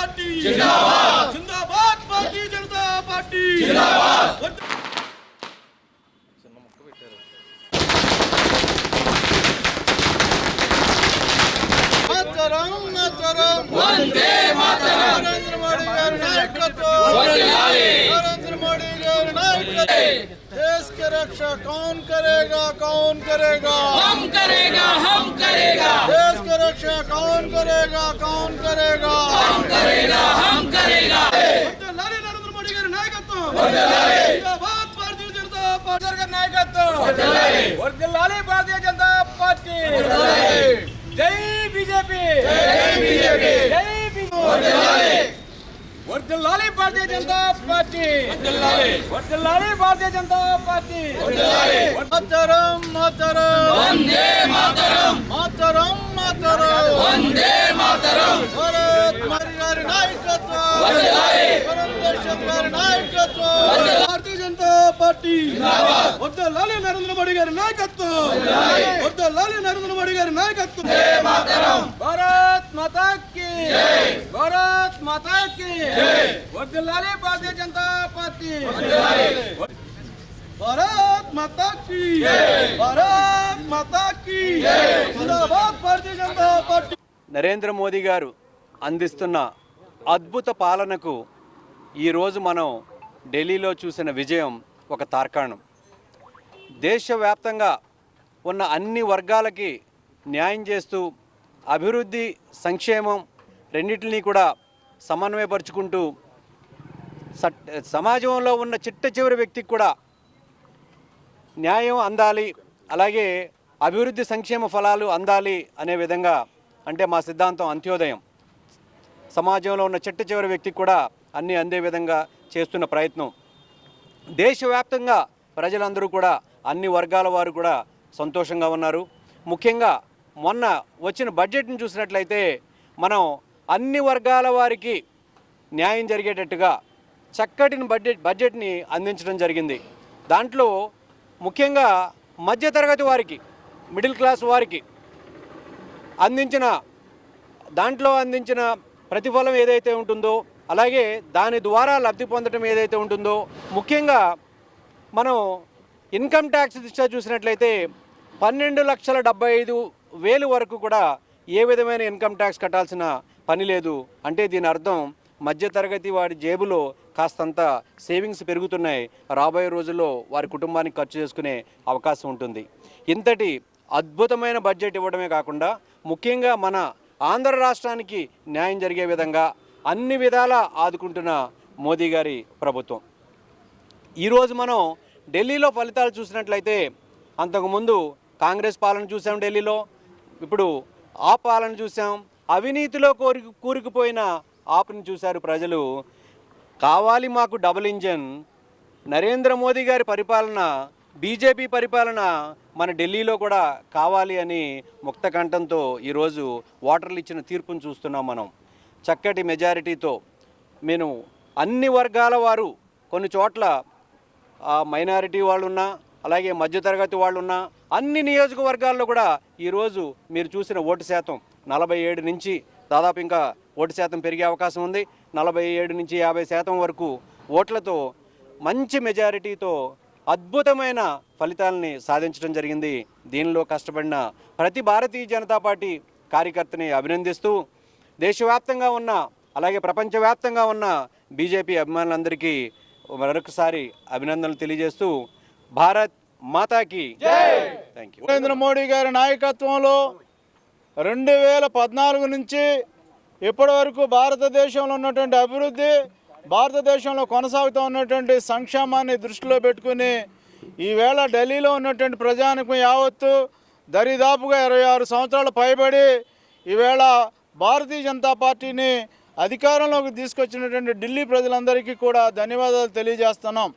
Party జిందాబాద్ జిందాబాద్ భారతీయ Janata party జిందాబాద్ మాతరం మాతరం వందే మాతరం నరేంద్ర మోడీ గారి నాయకత్వం नरेंद्र मोदी गारी नायकत्व देश की रक्षा कौन करेगा कौन करेगा हम करेगा हम करेगा देश की रक्षा कौन करेगा कौन करेगा భారతీయ జనతా పార్టీ నాయకత్వం వర్దిల్లాలి భారతీయ జనతా పార్టీ జై బీజేపీ వర్దిల్లాలి భారతీయ జనతా పార్టీ వర్దిల్లాలి భారతీయ జనతా పార్టీ మాతరం మాతరం వందే మాతరం మాతరం మాతరం వందే మాతరం భారత్ మరి గారి నాయకత్వం పార్టీ. వద్ద లాలి నరేంద్ర మోడీ గారి నాయకత్వం. వర్ధిల్లాలి నరేంద్ర మోడీ గారి నాయకత్వం. భారత్ మాతాకి. భారత్ మాతా వద్ద లాలి భారతీయ జనతా పార్టీ. భారత్ మాతాకి. భారత్ మాతాకి. భారతీయ జనతా పార్టీ. నరేంద్ర మోదీ గారు అందిస్తున్న అద్భుత పాలనకు ఈరోజు మనం ఢిల్లీలో చూసిన విజయం ఒక తార్కాణం. దేశవ్యాప్తంగా ఉన్న అన్ని వర్గాలకి న్యాయం చేస్తూ అభివృద్ధి సంక్షేమం రెండింటినీ కూడా సమన్వయపరుచుకుంటూ సట్ సమాజంలో ఉన్న చిట్ట చివరి వ్యక్తికి కూడా న్యాయం అందాలి అలాగే అభివృద్ధి సంక్షేమ ఫలాలు అందాలి అనే విధంగా అంటే మా సిద్ధాంతం అంత్యోదయం. సమాజంలో ఉన్న చిట్ట చివరి వ్యక్తికి కూడా అన్నీ అందే విధంగా చేస్తున్న ప్రయత్నం. దేశవ్యాప్తంగా ప్రజలందరూ కూడా అన్ని వర్గాల వారు కూడా సంతోషంగా ఉన్నారు. ముఖ్యంగా మొన్న వచ్చిన బడ్జెట్ని చూసినట్లయితే మనం అన్ని వర్గాల వారికి న్యాయం జరిగేటట్టుగా చక్కటి బడ్జెట్ బడ్జెట్ని అందించడం జరిగింది. దాంట్లో ముఖ్యంగా మధ్యతరగతి వారికి మిడిల్ క్లాస్ వారికి అందించిన దాంట్లో అందించిన ప్రతిఫలం ఏదైతే ఉంటుందో అలాగే దాని ద్వారా లబ్ధి పొందడం ఏదైతే ఉంటుందో ముఖ్యంగా మనం ఇన్కమ్ ట్యాక్స్ దిశ చూసినట్లయితే పన్నెండు లక్షల డెబ్బై ఐదు వేలు వరకు కూడా ఏ విధమైన ఇన్కమ్ ట్యాక్స్ కట్టాల్సిన పని లేదు. అంటే దీని అర్థం మధ్యతరగతి వారి జేబులో కాస్తంత సేవింగ్స్ పెరుగుతున్నాయి. రాబోయే రోజుల్లో వారి కుటుంబానికి ఖర్చు చేసుకునే అవకాశం ఉంటుంది. ఇంతటి అద్భుతమైన బడ్జెట్ ఇవ్వడమే కాకుండా ముఖ్యంగా మన ఆంధ్ర రాష్ట్రానికి న్యాయం జరిగే విధంగా అన్ని విధాలా ఆదుకుంటున్న మోదీ గారి ప్రభుత్వం. ఈరోజు మనం ఢిల్లీలో ఫలితాలు చూసినట్లయితే అంతకుముందు కాంగ్రెస్ పాలన చూసాం ఢిల్లీలో ఇప్పుడు ఆ పాలన చూసాం. అవినీతిలో కోరి కూరుకుపోయిన ఆపుని చూశారు ప్రజలు. కావాలి మాకు డబుల్ ఇంజన్. నరేంద్ర మోదీ గారి పరిపాలన బీజేపీ పరిపాలన మన ఢిల్లీలో కూడా కావాలి అని ముక్త కంఠంతో ఈరోజు ఓటర్లు ఇచ్చిన తీర్పును చూస్తున్నాం మనం. చక్కటి మెజారిటీతో నేను అన్ని వర్గాల వారు కొన్ని చోట్ల మైనారిటీ వాళ్ళు ఉన్నా అలాగే మధ్యతరగతి వాళ్ళున్నా అన్ని నియోజకవర్గాల్లో కూడా ఈరోజు మీరు చూసిన ఓటు శాతం నలభై ఏడు నుంచి దాదాపు ఇంకా ఓటు శాతం పెరిగే అవకాశం ఉంది. నలభై ఏడు నుంచి యాభై శాతం వరకు ఓట్లతో మంచి మెజారిటీతో అద్భుతమైన ఫలితాలని సాధించడం జరిగింది. దీనిలో కష్టపడిన ప్రతి భారతీయ జనతా పార్టీ కార్యకర్తని అభినందిస్తూ దేశవ్యాప్తంగా ఉన్న అలాగే ప్రపంచవ్యాప్తంగా ఉన్న బీజేపీ అభిమానులందరికీ మరొకసారి అభినందనలు తెలియజేస్తూ భారత్ మాతాకి థ్యాంక్ యూ నరేంద్ర మోడీ గారి నాయకత్వంలో రెండు వేల పద్నాలుగు నుంచి ఇప్పటి వరకు భారతదేశంలో ఉన్నటువంటి అభివృద్ధి భారతదేశంలో కొనసాగుతూ ఉన్నటువంటి సంక్షేమాన్ని దృష్టిలో పెట్టుకుని ఈవేళ ఢిల్లీలో ఉన్నటువంటి ప్రజానికం యావత్తు దరిదాపుగా ఇరవై ఆరు సంవత్సరాలు పైబడి ఈవేళ భారతీయ జనతా పార్టీని అధికారంలోకి తీసుకొచ్చినటువంటి ఢిల్లీ ప్రజలందరికీ కూడా ధన్యవాదాలు తెలియజేస్తున్నాం.